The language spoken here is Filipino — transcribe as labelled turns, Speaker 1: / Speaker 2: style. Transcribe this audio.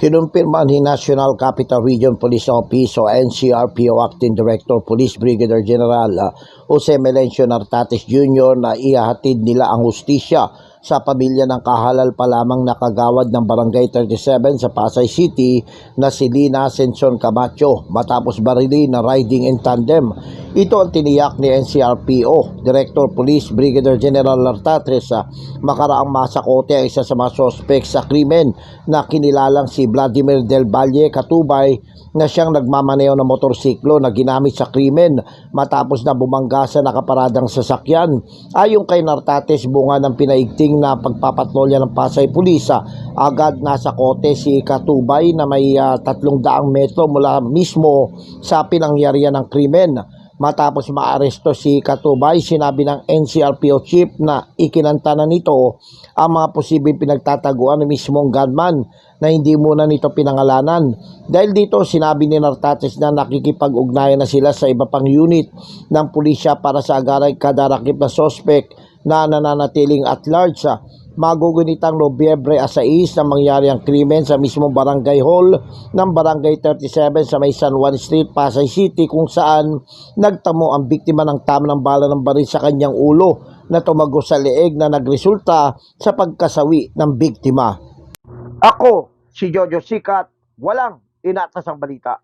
Speaker 1: Kinumpirma ni National Capital Region Police Office o NCRPO Acting Director Police Brigadier General uh, Jose Melencio Nartates Jr. na ihahatid nila ang hustisya sa pamilya ng kahalal pa lamang nakagawad ng Barangay 37 sa Pasay City na si Lina Ascension Camacho matapos barili na riding in tandem. Ito ang tiniyak ni NCRPO, Director Police Brigadier General Nartates sa makaraang masakote ang isa sa mga sospek sa krimen na kinilalang si Vladimir Del Valle Katubay na siyang nagmamaneo ng motorsiklo na ginamit sa krimen matapos na bumangga sa nakaparadang sasakyan. Ayon kay Nartates, bunga ng pinaigting na pagpapatrolya ng Pasay Pulisa, agad nasa kote si Katubay na may ah, tatlong daang metro mula mismo sa pinangyarihan ng krimen. Matapos maaresto si Katubay, sinabi ng NCRPO chief na ikinanta na nito ang mga posibleng pinagtataguan ng mismong gunman na hindi muna nito pinangalanan. Dahil dito, sinabi ni Nartates na nakikipag-ugnayan na sila sa iba pang unit ng pulisya para sa agaray kadarakip na sospek na nananatiling at large sa magugunitang Nobyembre 6 na mangyari ang krimen sa mismong barangay hall ng barangay 37 sa may San Juan Street, Pasay City kung saan nagtamo ang biktima ng tama ng bala ng baril sa kanyang ulo na tumago sa leeg na nagresulta sa pagkasawi ng biktima. Ako, si Jojo Sikat, walang inatasang balita.